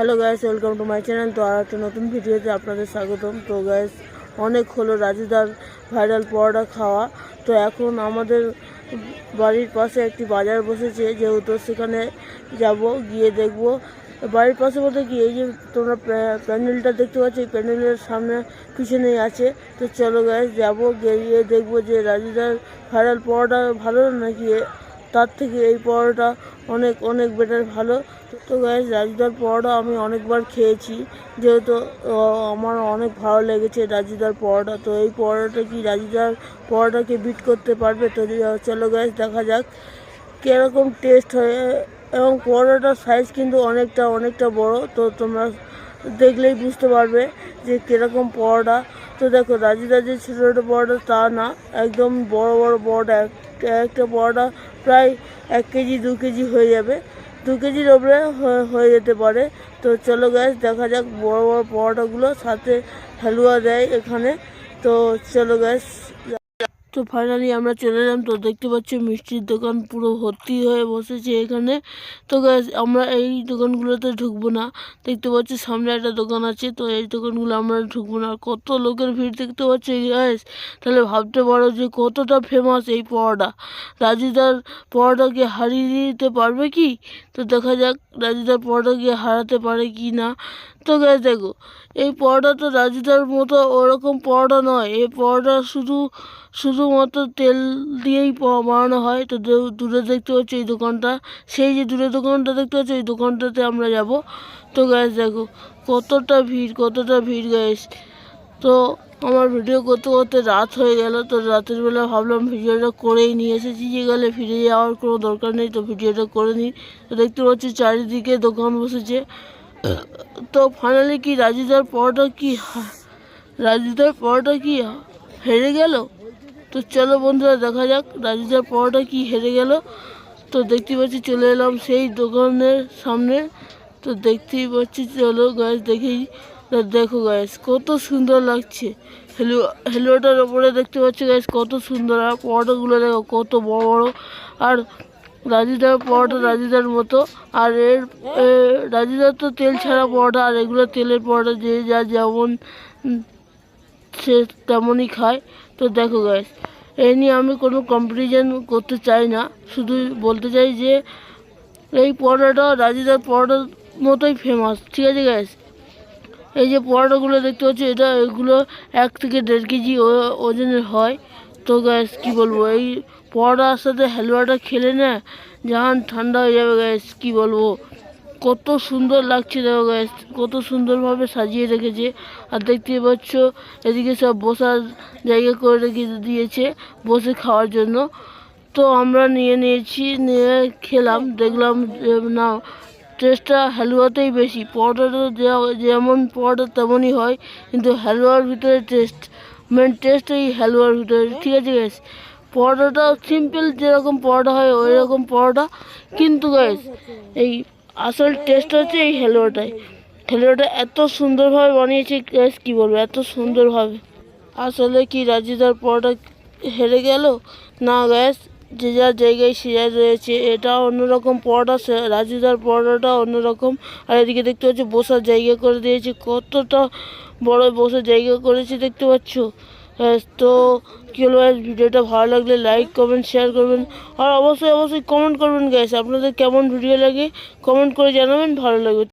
Hello guys welcome to my channel তো আর একটা নতুন ভিডিওতে আপনাদের স্বাগতম। তো গ্যাস অনেক হলো রাজুদার ভাইরাল পরোটা খাওয়া। তো এখন আমাদের বাড়ির পাশে একটি বাজার বসেছে, যেহেতু সেখানে যাব, গিয়ে দেখব। বাড়ির পাশে বলতে কি, এই যে তোমরা প্যান্ডেলটা দেখতে পাচ্ছ, এই প্যান্ডেলের সামনে পিছনেই আছে। তো চলো গ্যাস যাব, গিয়ে দেখব যে রাজুদার ভাইরাল পরোটা ভালো নাকি তার থেকে এই পরোটা অনেক অনেক বেটার ভালো। তো গ্যাস রাজুদার পরোটা আমি অনেকবার খেয়েছি। যেহেতু আমার অনেক ভালো লেগেছে রাজুদার পরোটা। তো এই পরোটা কি রাজুদার পরোটাকে বিট করতে পারবে? তো চলো গ্যাস দেখা যাক কীরকম টেস্ট হয়। এবং পরোটার সাইজ কিন্তু অনেকটা অনেকটা বড়। তো তোমরা দেখলেই বুঝতে পারবে যে কীরকম পরোটা। তো দেখো রাজুদা যে ছোটো ছোটো পরোটা, তা না। একদম বড় বড় পরোটা একটা বড়া প্রায় এক কেজি, দু কেজি হয়ে যাবে। দু কেজির ওপরে হয়ে- যেতে পারে। তো চলো গ্যাস দেখা যাক বড় বড় পরোটাগুলো সাথে হালুয়া দেয় এখানে। তো চলো গ্যাস তো ফাইনালি আমরা চলে এলাম। তো দেখতে পাচ্ছি মিষ্টির দোকান পুরো ভর্তি হয়ে বসেছে এখানে। তো আমরা এই দোকানগুলোতে ঢুকবো না। দেখতে পাচ্ছি সামনে একটা দোকান আছে। তো এই দোকানগুলো আমরা ঢুকবো না। কত লোকের ভিড় দেখতে পাচ্ছি গ্যাস তাহলে ভাবতে পারো যে কতটা ফেমাস এই পরোটা। রাজুদার পরোটাকে হারিয়ে দিতে পারবে কি? তো দেখা যাক রাজুদার পরোটাকে হারাতে পারে কি না। তো গ্যাস দেখো, এই পরোটা তো রাজুদার মতো ওরকম পরোটা নয়। এই পরোটা শুধু, শুধুমাত্র তেল দিয়েই বানানো হয়। তো দূরে দেখতে পাচ্ছি এই দোকানটা। সেই যে দূরে দোকানটা দেখতে পাচ্ছি, এই দোকানটাতে আমরা যাব। তো গ্যাস দেখো, কতটা ভিড় কতটা ভিড় গ্যাস তো আমার ভিডিও করতে করতে রাত হয়ে গেল। তো রাতের বেলা ভাবলাম ভিডিওটা করেই নিয়ে এসেছি যে গেলে ফিরে যাওয়ার কোনো দরকার নেই। তো ভিডিওটা করে নিই। তো দেখতে পাচ্ছি, চারিদিকে দোকান বসেছে। তো ফাইনালি কি রাজুদার পরোটা কি রাজুদার পরোটা কি হেরে গেল? তো চলো বন্ধুরা, দেখা যাক রাজুদার পরোটা কি হেরে গেল। তো দেখতে পাচ্ছি চলে এলাম সেই দোকানের সামনে। তো দেখতেই পাচ্ছি, চলো গ্যাস দেখেই দেখো গ্যাস কত সুন্দর লাগছে। হেলুয়া হেলুয়াটার ওপরে দেখতে পাচ্ছি গ্যাস কত সুন্দর। আর পরোটাগুলো দেখো, কত বড় বড়। আর রাজুদার পরোটা রাজিদার মতো, আর এর রাজিদার তো তেল ছাড়া পরোটা, আর এগুলো তেলের পরোটা যে যা যেমন সে তেমনই খায়। তো দেখো গ্যাস এই নিয়ে আমি কোনো কম্পিটিশান করতে চাই না। শুধু বলতে চাই যে, এই পরোটাটা রাজিদার পরোটার মতোই ফেমাস ঠিক আছে গ্যাস এই যে পরোটাগুলো দেখতে পাচ্ছি, এটা এগুলো এক থেকে দেড় কেজি ওজনের হয়। তো গ্যাস কি বলব? এই পরোটার সাথে হালুয়াটা খেলে না জাহান ঠান্ডা হয়ে যাবে গ্যাস কি বলব? কত সুন্দর লাগছে দেখো গ্যাস কত সুন্দরভাবে সাজিয়ে রেখেছে। আর দেখতে পাচ্ছ, এদিকে সব বসার জায়গা করে রেখে দিয়েছে বসে খাওয়ার জন্য। তো আমরা নিয়ে নিয়েছি, নিয়ে খেলাম, দেখলাম না টেস্টটা হালুয়াতেই বেশি। পরোটাটা যেমন পরোটা তেমনই হয়, কিন্তু হালুয়ার ভিতরে টেস্ট মেন টেস্ট ওই হালুয়ার ভিতরে। ঠিক আছে গ্যাস পরোটাটা সিম্পল যেরকম পরোটা হয় ওই রকম পরোটা। কিন্তু গ্যাস এই আসল টেস্ট হচ্ছে এই হালুয়াটাই হালুয়াটা এত সুন্দরভাবে বানিয়েছে গ্যাস কী বলব? এত সুন্দরভাবে। আসলে কি, রাজিদার পরোটা হেরে গেল? না গ্যাস যে যার জায়গায় সে যা রয়েছে, এটা অন্যরকম পরোটা রাজুদার পরোটাটা অন্যরকম। আর এদিকে দেখতে পাচ্ছ, বসার জায়গা করে দিয়েছে, কতটা বড় বসার জায়গা করেছে দেখতে পাচ্ছ। তো কী হলো ভিডিওটা ভালো লাগলে লাইক কমেন্ট শেয়ার করবেন। আর অবশ্যই অবশ্যই কমেন্ট করবেন গ্যাস আপনাদের কেমন ভিডিও লাগে কমেন্ট করে জানাবেন, ভালো লাগবে।